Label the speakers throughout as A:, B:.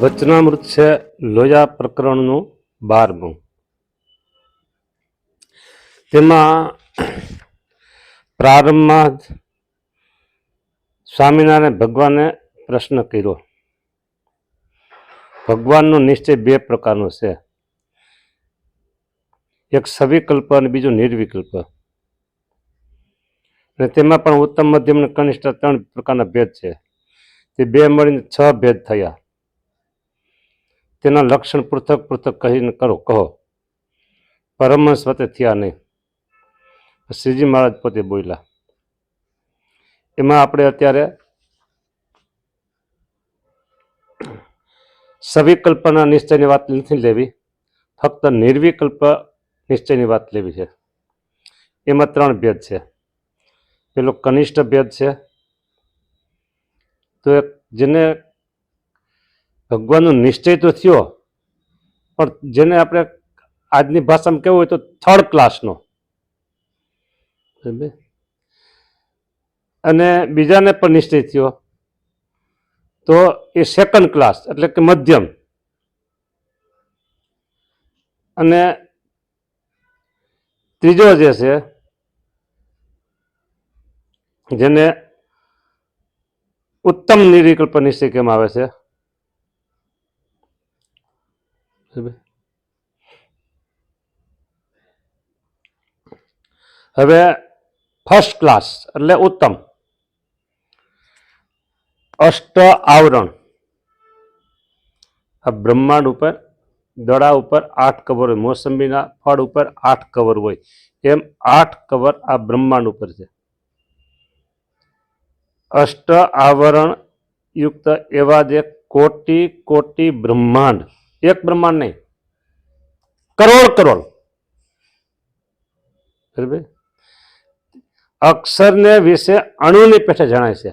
A: વચનામૃત છે લોયા પ્રકરણનું બારમું. તેમાં પ્રારંભમાં જ સ્વામિનારાયણ ભગવાને પ્રશ્ન કર્યો. ભગવાનનો નિશ્ચય બે પ્રકારનો છે. એક સવિકલ્પ અને બીજું નિર્વિકલ્પ. અને તેમાં પણ ઉત્તમ, મધ્યમ અને કનિષ્ઠ ત્રણ પ્રકારના ભેદ છે. તે બે મળીને છ ભેદ થયા. તેના લક્ષણ પૃથક પૃથક કહીને કરો, કહો. પરમહંસ વતે થયા નહીં. શ્રીજી મહારાજ પોતે બોલ્યા, એમાં આપણે અત્યારે સવિકલ્પના નિશ્ચયની વાત નથી લેવી, ફક્ત નિર્વિકલ્પ નિશ્ચયની વાત લેવી છે. એમાં ત્રણ ભેદ છે. પેલો કનિષ્ઠ ભેદ છે. તો જેને ભગવાનનો નિશ્ચય તો થયો, પણ જેને આપણે આજની ભાષામાં કેવું હોય તો થર્ડ ક્લાસનો અને બીજાને પણ નિશ્ચય થયો. તો એ સેકન્ડ ક્લાસ એટલે કે મધ્યમ. અને ત્રીજો જે છે, જેને ઉત્તમ નિરિકલ્પ નિશ્ચય કહેવામાં આવે છે હવે ફર્સ્ટ ક્લાસ એટલે ઉત્તમ અષ્ટ આવરણ આ બ્રહ્માંડ ઉપર દડા ઉપર આઠ કવર હોય મોસંબીના ફળ ઉપર આઠ કવર હોય એમ આઠ કવર આ બ્રહ્માંડ ઉપર છે અષ્ટ આવરણ યુક્ત એવા જે કોટી કોટી બ્રહ્માંડ એક બ્રહ્માંડ નહીં. કરોડ કરોડ. અક્ષરને વિશે અણુની પેઠે જણાય છે.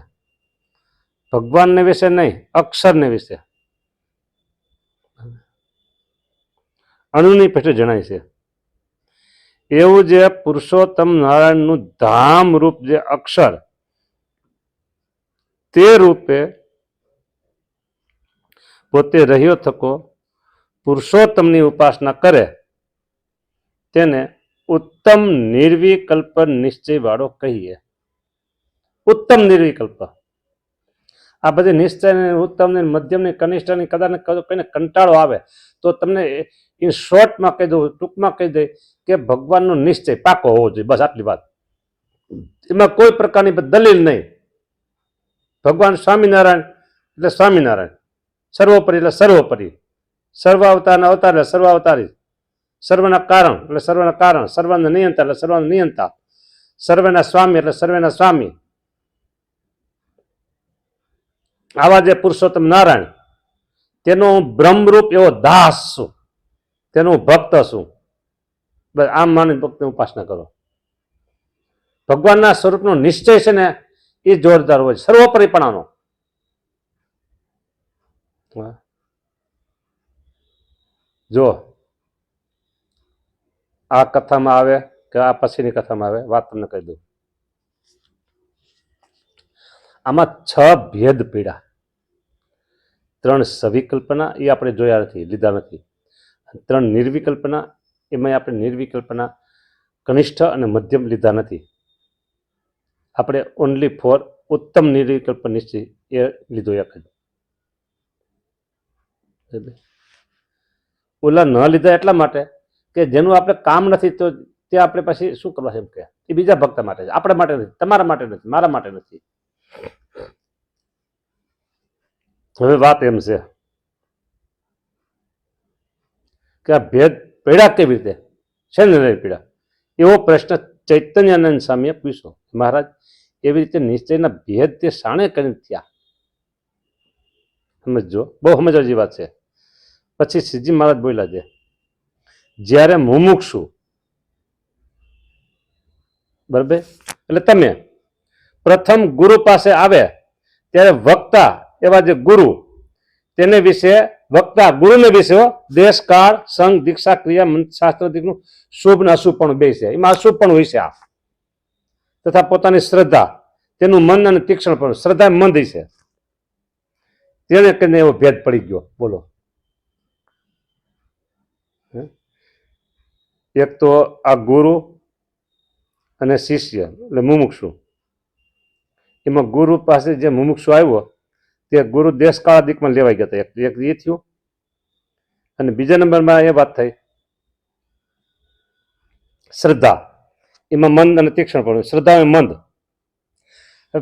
A: ભગવાનને વિશે નહીં, અક્ષરને વિશે. અણુની પેઠે જણાય છે. એવું જે પુરુષોત્તમ નારાયણનું ધામ રૂપ જે અક્ષર, તે રૂપે પોતે રહ્યો થકો પુરુષોત્તમની ઉપાસના કરે, તેને ઉત્તમ નિર્વિકલ્પ નિશ્ચય વાળો કહીએ. ઉત્તમ નિર્વિકલ્પ. આ બધી નિશ્ચય ને ઉત્તમ ને મધ્યમ ને કનિષ્ઠ ને કદાચ કોઈને કંટાળો આવે, તો તમને ઇન શોર્ટમાં કહી દઉં, ટૂંકમાં કહી દે કે ભગવાનનો નિશ્ચય પાકો હોવો જોઈએ, બસ આટલી વાત. એમાં કોઈ પ્રકારની દલીલ નહીં. ભગવાન સ્વામિનારાયણ એટલે સ્વામિનારાયણ, સર્વોપરી એટલે સર્વોપરી. સર્વ અવતારના અવતાર એટલે સર્વ અવતારી સર્વના કારણ એટલે સર્વના કારણ સર્વના નિયંતા એટલે સર્વના નિયંતા. સર્વેના સ્વામી એટલે સર્વેના સ્વામી. આવા જે પુરુષોત્તમ નારાયણ, તેનો હું બ્રહ્મરૂપ એવો દાસ છું. તેનો હું ભક્ત છું. બસ આમ માની ભક્તની ઉપાસના કરો. ભગવાનના સ્વરૂપનો નિશ્ચય છે ને, એ જોરદાર હોય સર્વોપરીપણાનો. જો, આ કથામાં આવે કે આ પછીની કથામાં આવે, વાત તમને કહી દઉં. આમાં છ ભેદ પીડા. ત્રણ સવિકલ્પના એ આપણે જોયા નથી, લીધા નથી. ત્રણ નિર્વિકલ્પના એમાં આપણે નિર્વિકલ્પના કનિષ્ઠ અને મધ્યમ લીધા નથી. આપણે ઓનલી ફોર ઉત્તમ નિર્વિકલ્પ નિશ્ચય એ લીધો એક જ? ઓલા ન લીધા એટલા માટે કે જેનું આપણે કામ નથી તો તે આપણે પછી શું કરવા એમ કે? એ બીજા ભક્ત માટે છે. આપણા માટે નથી, તમારા માટે નથી, મારા માટે નથી. હવે વાત એમ છે કે આ ભેદ પીડા કેવી રીતે? છે ને નહીં પીડા? એવો પ્રશ્ન ચૈતન્યાનંદ સ્વામીએ પૂછ્યો. મહારાજ, એવી રીતે નિશ્ચયના ભેદ તે શાણે કરીને થયા. સમજો બહુ સમજવા જેવી વાત છે. પછી શ્રીજી મહારાજ બોલ્યા છે, જ્યારે મુમુક્ષુ, બરાબર? એટલે તમે પ્રથમ ગુરુ પાસે આવે, ત્યારે વક્તા એવા જે ગુરુ, તેને વિશે વક્તા ગુરુને વિશે દેશ, કાળ, સંઘ, દીક્ષા, ક્રિયા, મંત્ર, શાસ્ત્ર દીકનું શુભ ને અશુભ પણ બે છે. એમાં અશુભ પણ હોય છે આ. તથા પોતાની શ્રદ્ધા, તેનું મન અને તીક્ષ્ણ પણ, શ્રદ્ધા મંદ છે. તેને કહીને એવો ભેદ પડી ગયો. બોલો. એક તો આ ગુરુ અને શિષ્ય, એટલે મુમુક્ષુ. એમાં ગુરુ પાસે જે મુમુક્ષુ આવ્યો, તે ગુરુ દેશકાળા દિકમાં લેવાઈ ગયા હતા. એક એ થયું. અને બીજા નંબરમાં એ વાત થઈ. શ્રદ્ધા. એમાં મંદ અને તીક્ષ્ણ પડ્યું. શ્રદ્ધા અને મંદ.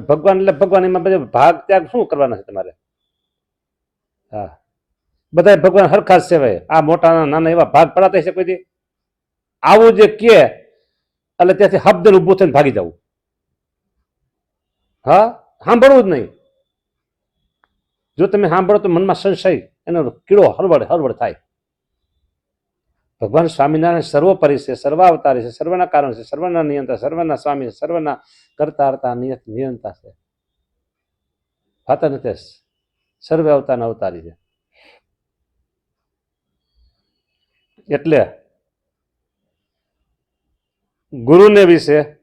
A: ભગવાન, એટલે ભગવાન એમાં બધા ભાગ ત્યાગ શું કરવાના છે તમારે? હા. બધા ભગવાન હરખા સેવાય. આ મોટા નાના એવા ભાગ પડાતા છે કોઈ દી? આવું જે કે, એટલે ત્યાંથી હબ્દ ઊભું થઈને ભાગી જવું. હા, સાંભળવું જ નહીં. જો તમે સાંભળો તો મનમાં સંશય, એનો કીડો હળવડ હળવડ થાય. ભગવાન સ્વામિનારાયણ સર્વોપરી છે, સર્વાવતારી છે, સર્વના કારણ છે, સર્વના નિયંતા, સર્વના સ્વામી, સર્વના કરતા હરતા નિયત નિયંતા છે. વાતા નથી સર્વે અવતારના અવતારી છે. એટલે ગુરુને વિશે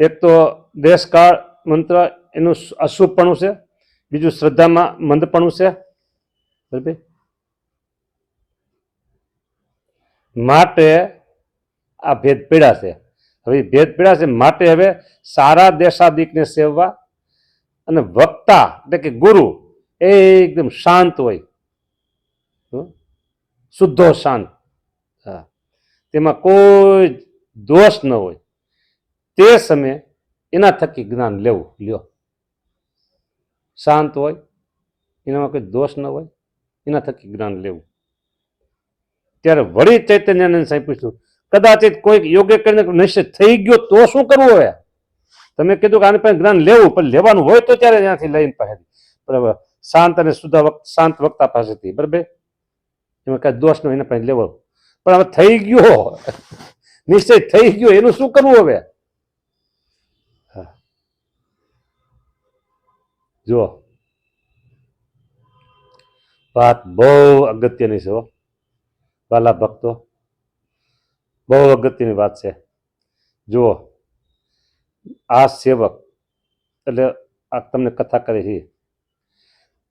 A: એક તો દેશકાળ મંત્ર એનું અશુભપણું છે. બીજું શ્રદ્ધામાં મંદપણું છે. માટે આ ભેદ પીડા છે. હવે ભેદ પીડા છે માટે હવે સારા દેશાદિકને સેવવા અને વક્તા એટલે કે ગુરુ એ એકદમ શાંત હોય? શુદ્ધો, શાંત. હા. તેમાં કોઈ દોષ ન હોય, તે સમયે એના થકી જ્ઞાન લેવું. લ્યો. શાંત હોય, એનામાં કોઈ દોષ ન હોય, એના થકી જ્ઞાન લેવું. ત્યારે વળી ચૈતન્યાનંદ સાહેબ પૂછ્યું, કદાચિત કોઈક યોગ્ય કરીને નિશ્ચિત થઈ ગયો તો શું કરવું હવે? તમે કીધું કે આની પાસે જ્ઞાન લેવું, પણ લેવાનું હોય તો ત્યારે ત્યાંથી લઈને પાસેથી. બરાબર. શાંત અને સુધા વક્ત શાંત વક્તા પાસેથી. બરાબર? એમાં કાંઈ દોષ નો એના પાસે લેવો પણ હવે થઈ ગયો. નિશ્ચય થઈ ગયો, એનું શું કરવું હવે? હા. જો વાત બહુ અગત્યની છે વાલા ભક્તો, બહુ અગત્યની વાત છે. જુઓ. આ સેવક, એટલે આ તમને કથા કરી છે.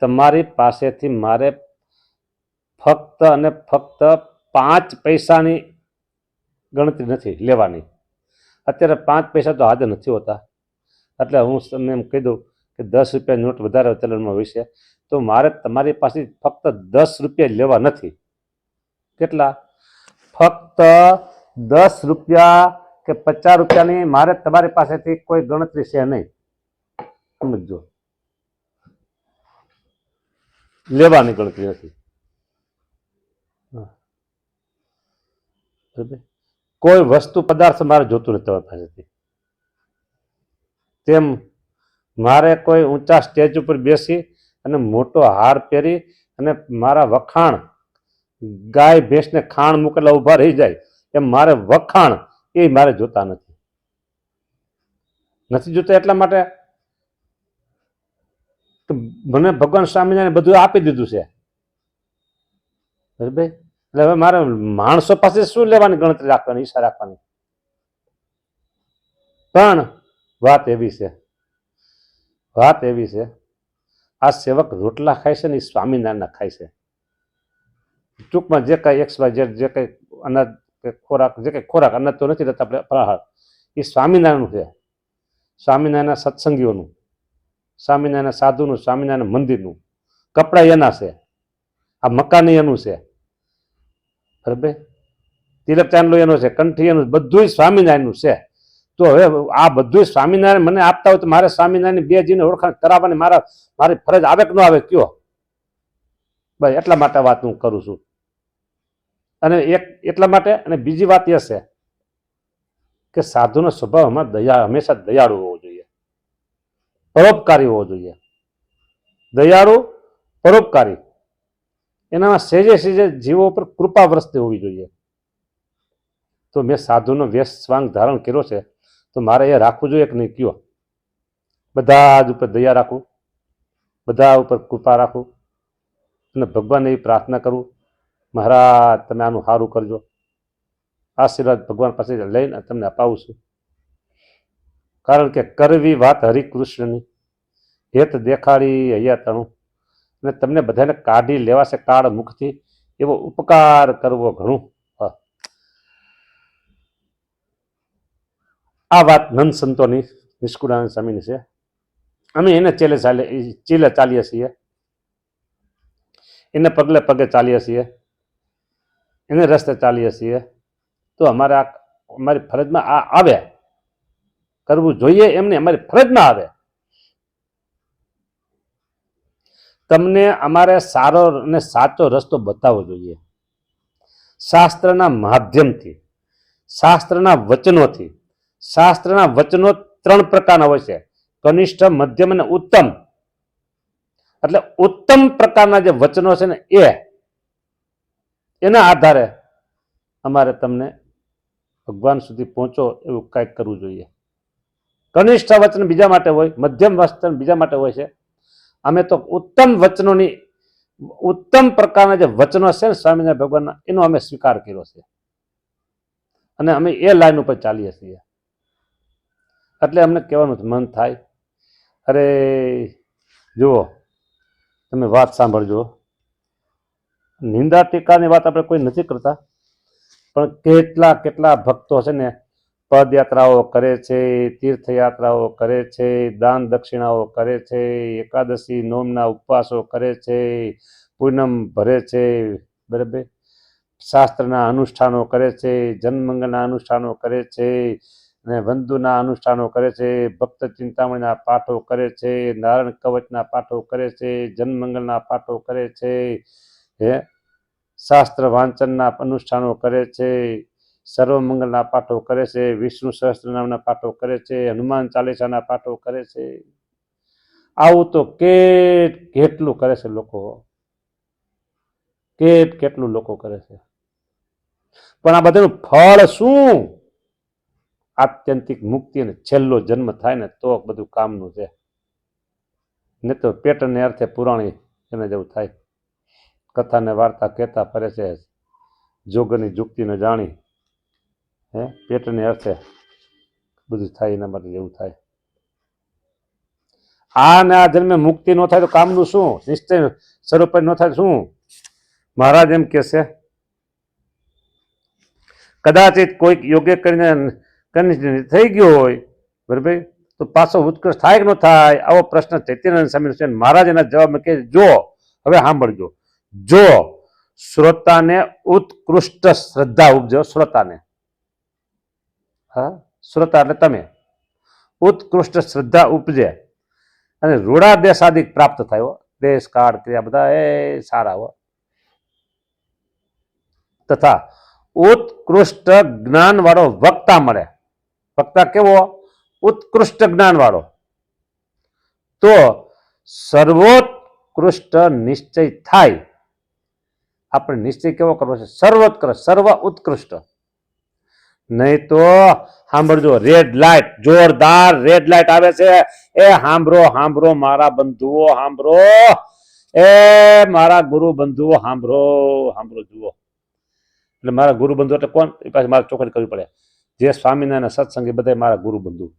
A: તમારી પાસેથી મારે ફક્ત અને ફક્ત પાંચ પૈસાની ગણતરી નથી, લેવાની. અત્યારે પાંચ પૈસા તો હાજર નથી હોતા. એટલે હું તમને એમ કહી દઉં કે દસ રૂપિયા નોટ વધારે ચલણમાં હોય તો મારે તમારી પાસે ફક્ત દસ રૂપિયા લેવા નથી. કેટલા? ફક્ત દસ રૂપિયા કે પચાસ રૂપિયાની મારે તમારી પાસેથી કોઈ ગણતરી છે નહીં. સમજો લેવાની ગણતરી નથી. બરાબર? કોઈ વસ્તુ પદાર્થ મારે જોતું નથી તમારી પાસેથી. તેમ મારે કોઈ ઊંચા સ્ટેજ ઉપર બેસી અને મોટો હાર પહેરી અને મારા વખાણ ગાય ભેંસને ખાણ મૂકેલા ઊભા રહી જાય, એમ મારે વખાણ એ મારે જોતા નથી. નથી જોતા એટલા માટે મને ભગવાન સ્વામિનારાયણ બધું આપી દીધું છે. બરાબર? એટલે હવે મારે માણસો પાસે શું લેવાની ગણતરી રાખવાની, ઈચ્છા રાખવાની? પણ વાત એવી છે, વાત એવી છે, આ સેવક રોટલા ખાય છે ને એ સ્વામિનારાયણના ખાય છે. ટૂંકમાં જે કાંઈ એક્સ વાય ઝેડ જે કંઈ અનાજ ખોરાક, જે કંઈ ખોરાક, અનાજ તો નથી રહેતા આપણે ફરાહાર એ સ્વામિનારાયણનું છે. સ્વામિનારાયણના સત્સંગીઓનું સ્વામિનારાયણ સાધુનું સ્વામિનારાયણ મંદિરનું. કપડાં એના છે, આ મકાન એનું છે. બરાબર તિલક ચાંદલો એનો છે કંઠી એનું બધું સ્વામિનારાયણનું છે. તો હવે આ બધું સ્વામિનારાયણ મને આપતા હોય તો મારે સ્વામિનારાયણ બે જીને ઓળખાણ કરાવવાની, મારા, મારી ફરજ આવે કે ન આવે, કયો? બસ એટલા માટે વાત હું કરું છું. અને એક, એટલા માટે, અને બીજી વાત એ છે કે સાધુનો સ્વભાવ હમણાં દયા, હંમેશા દયાળુ હોવો જોઈએ. પરોપકારી હોવો જોઈએ. દયાળુ, પરોપકારી. એનામાં સેજે સેજે જીવો ઉપર કૃપા વરસતી હોવી જોઈએ. તો મેં સાધુનો વેશ સ્વાંગ ધારણ કર્યો છે, તો મારે એ રાખવું જોઈએ કે નહીં? કયો? બધા જ ઉપર દયા રાખું, બધા ઉપર કૃપા રાખું અને ભગવાન એવી પ્રાર્થના કરું, મહારાજ, તમે આનું સારું કરજો. આશીર્વાદ ભગવાન પાસે લઈને તમને અપાવું છું. કારણ કે કરવી વાત હરિકૃષ્ણની. હેત દેખાડી હૈયા તણું. અને તમને બધાને કાઢી લેવાશે કાળ મુખથી એવો ઉપકાર કરવો ઘણું. આ વાત નંદ સંતોની નિષ્કુળાનંદ સ્વામીની છે. અમે એને ચેલે ચાલે ચીલે ચાલીએ છીએ. એને પગલે પગે ચાલીએ છીએ. એને રસ્તે ચાલીએ છીએ. તો અમારે અમારી ફરજમાં આ આવે. કરવું જોઈએ એમને અમારી ફરજમાં આવે. તમને અમારે સારો અને સાચો રસ્તો બતાવવો જોઈએ. શાસ્ત્રના માધ્યમથી, શાસ્ત્રના વચનોથી, શાસ્ત્રના વચનો ત્રણ પ્રકારના હોય છે. કનિષ્ઠ, મધ્યમ અને ઉત્તમ. એટલે ઉત્તમ પ્રકારના જે વચનો છે ને એ, એના આધારે અમારે તમને ભગવાન સુધી પહોંચો એવું કાંઈક કરવું જોઈએ. કનિષ્ઠ વચન બીજા માટે હોય, મધ્યમ વચન બીજા માટે હોય છે. અમે તો ઉત્તમ વચનોની, ઉત્તમ પ્રકારના જે વચનો છે ને સ્વામિનારાયણ ભગવાનના, એનો અમે સ્વીકાર કર્યો છે. અને અમે એ લાઈન ઉપર ચાલીએ છીએ. એટલે અમને કહેવાનું મન થાય. અરે, જુઓ, તમે વાત સાંભળજો. નિંદા ટીકાની વાત આપણે કોઈ નથી કરતા. પણ કેટલા કેટલા ભક્તો છે ને પદયાત્રાઓ કરે છે તીર્થયાત્રાઓ કરે છે દાન દક્ષિણાઓ કરે છે એકાદશી નોમના ઉપવાસો કરે છે પૂનમ ભરે છે બરાબર શાસ્ત્રના અનુષ્ઠાનો કરે છે જન્મંગના અનુષ્ઠાનો કરે છે અને વંદુના અનુષ્ઠાનો કરે છે ભક્ત ચિંતામણીના પાઠો કરે છે નારાયણ કવચના પાઠો કરે છે જન્મંગલના પાઠો કરે છે હે શાસ્ત્ર વાંચનના અનુષ્ઠાનો કરે છે સર્વમંગળના પાઠો કરે છે, વિષ્ણુ સહસ્ત્રનામના પાઠો કરે છે, હનુમાન ચાલીસાના પાઠો કરે છે. આવું તો કેટ કેટલું કરે છે લોકો? કેટ કેટલું લોકો કરે છે? પણ આ બધાનું ફળ શું? આત્યંતિક મુક્તિ અને છેલ્લો જન્મ થાય ને તો બધું કામનું છે. ને તો પેટને અર્થે પુરાણી એને જેવું થાય. કથાને વાર્તા કહેતા ફરે છે. જોગની જુક્તિને જાણી હે? પેટને અર્થે બધું થાય, એના માટે જેવું થાય. આ ને આ જન્મે મુક્તિ ન થાય તો કામનું શું? નિશ્ચય સ્વરૂપ ન થાય શું? મહારાજ એમ કે છે, કદાચિત કોઈક યોગ્ય કરીને કરીને થઈ ગયો હોય, બરાબર? તો પાછો ઉત્કર્ષ થાય કે ન થાય? આવો પ્રશ્ન ચૈતન્યનારાયણ સ્વામી છે. મહારાજ એના જવાબમાં કહે, જો, હવે સાંભળજો. જો શ્રોતાને ઉત્કૃષ્ટ શ્રદ્ધા ઉપજો, શ્રોતાને. હા? તમે. ઉત્કૃષ્ટ શ્રદ્ધા ઉપજે. અને રૂડા દેશાદિક પ્રાપ્ત થયો દેશ, કાળ, ક્રિયા બધા એ સારા તથા ઉત્કૃષ્ટ જ્ઞાન વાળો વક્તા મળે. વક્તા કેવો? ઉત્કૃષ્ટ જ્ઞાન વાળો તો સર્વોત્કૃષ્ટ નિશ્ચય થાય. આપણે નિશ્ચય કેવો કરવો છે? સર્વોત્કૃષ્ટ સર્વ ઉત્કૃષ્ટ નહીં તો સાંભળજો રેડ લાઇટ જોરદાર રેડ લાઇટ આવે છે. એ સાંભળો સાંભળો મારા બંધુઓ, સાંભળો. એ મારા ગુરુ બંધુઓ, સાંભળો સાંભળો, જુઓ. એટલે મારા ગુરુ બંધુ એટલે કોણ? એ પાછી મારે ચોખવટ કરવી પડે. જે સ્વામિનારાયણ સત્સંગી બધા મારા ગુરુ બંધુ.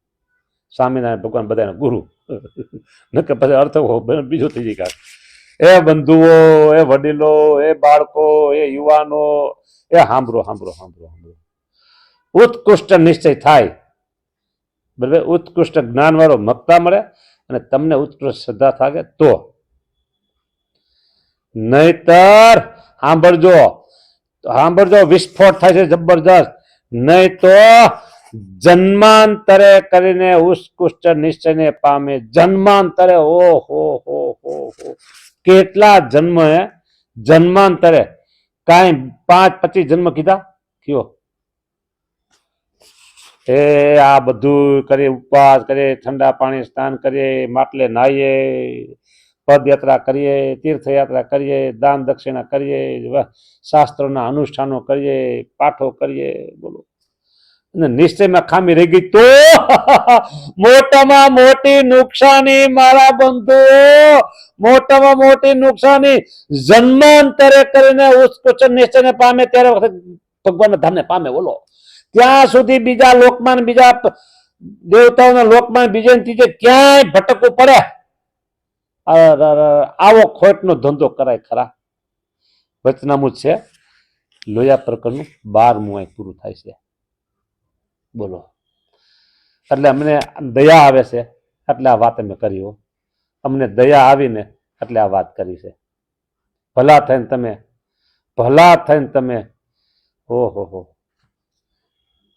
A: સ્વામિનારાયણ ભગવાન બધાના ગુરુ. નકર પછી અર્થ બીજો થઈ જાય. એ બંધુઓ, એ વડીલો, એ બાળકો, એ યુવાનો, એ સાંભળો સાંભળો સાંભળો સાંભળો. ઉત્કૃષ્ટ નિશ્ચય થાય. બરાબર? ઉત્કૃષ્ટ જ્ઞાન વાળો મક્તા મળે અને તમને ઉત્કૃષ્ટ શ્રદ્ધા થાય તો. નહીતર સાંભળજો. સાંભળજો, વિસ્ફોટ થાય છે જબરજસ્ત. નહીં તો જન્માંતરે કરીને ઉત્કૃષ્ટ નિશ્ચયને પામે. જન્માંતરે ઓ હો હો હો. હો કેટલા જન્મ જન્માંતરે? કાંઈ પાંચ, પચીસ જન્મ કીધા? કયો? એ આ બધું કરીએ ઉપવાસ કરીએ, ઠંડા પાણી સ્નાન કરીએ, માટલે નાહીએ, પદયાત્રા કરીએ, તીર્થયાત્રા કરીએ, દાન દક્ષિણા કરીએ શાસ્ત્રોના અનુષ્ઠાનો કરીએ, પાઠો કરીએ, બોલો. નિશ્ચયમાં ખામી રહી ગઈ તો મોટામાં મોટી નુકસાની મારા બંધુઓ મોટામાં મોટી નુકસાની. જન્માંતરે કરીને ઉચ્ચ નિશ્ચયને પામે ત્યારે વખત ભગવાનના ધામને પામે, બોલો. ત્યાં સુધી બીજા લોકમાન, બીજા દેવતાઓના લોકમાન બીજે ત્રીજે ક્યાંય ભટકવું પડે? આવો ખોટનો ધંધો કરાય ખરા. વચનામું છે, લોયા પ્રકરણનું બારમું અહીં પૂરું થાય છે. બોલો. એટલે અમને દયા આવે છે, એટલે આ વાત અમે કરી હો. અમને દયા આવીને એટલે આ વાત કરી છે. ભલા થઈને તમે, ભલા થઈને તમે, ઓહો હો.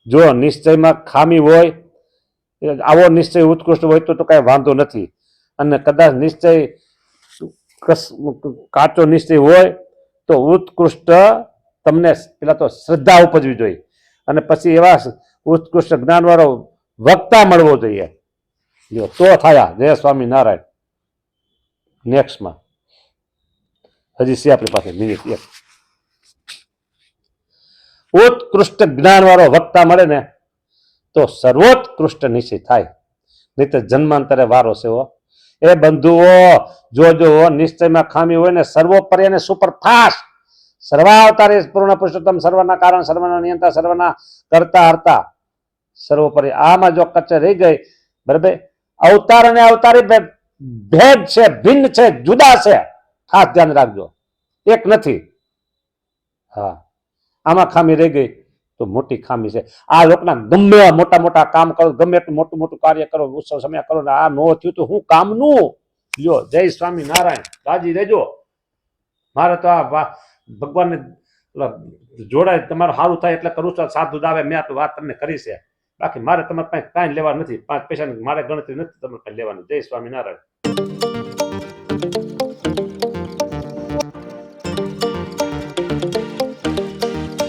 A: જો નિશ્ચયમાં ખામી હોય, આવો નિશ્ચય ઉત્કૃષ્ટ હોય તો તો કાંઈ વાંધો નથી. અને કદાચ નિશ્ચય કાચો નિશ્ચય હોય, તો ઉત્કૃષ્ટ તમને પેલા તો શ્રદ્ધા ઉપજવી જોઈએ. અને પછી એવા ઉત્કૃષ્ટ જ્ઞાનવાળો વક્તા મળવો જોઈએ. જો તો થયા. જય સ્વામી નારાયણ. નેક્સ્ટમાં હજી છે આપણી પાસે મિનિટ એક. ઉત્કૃષ્ટ જ્ઞાનવાળો વક્તા મળે ને, તો સર્વોત્કૃષ્ટ નિશ્ચય થાય. નહીં તો જન્માંતરે વારો છે એ બંધુઓ જોજો નિશ્ચયમાં ખામી હોય ને, સર્વોપરી અને સુપરફાસ્ટ. સર્વાવતારે પૂર્ણ પુરુષોત્તમ, સર્વના કારણ, સર્વના નિયંતા, સર્વના કરતા, હરતા. સર્વોપરી આમાં જો કચ્ચ રહી ગઈ, બરાબર? અવતાર અને અવતારી ભેદ છે, ભિન્ન છે, જુદા છે. ખાસ ધ્યાન રાખજો. એક નથી. હા. આમાં ખામી રહી ગઈ. તો મોટી ખામી છે. આ લોકોના ગમે મોટા મોટા કામ કરો, ગમે એટલું મોટું મોટું કાર્ય કરો, ઉત્સવ સમય કરો આ નો થયું તો હું કામનું? જો જય સ્વામી નારાયણ. રાજી રહેજો. મારે તો આ ભગવાનને જોડાય, તમારું સારું થાય એટલે કરું છું. સાધુ દાવે, મેં તો વાત તમને કરી છે. બાકી મારે તમારે પાસે કાંઈ લેવા નથી. પાંચ પૈસાની મારે ગણતરી નથી. તમારે કાંઈ લેવાની. જય સ્વામી નારાયણ.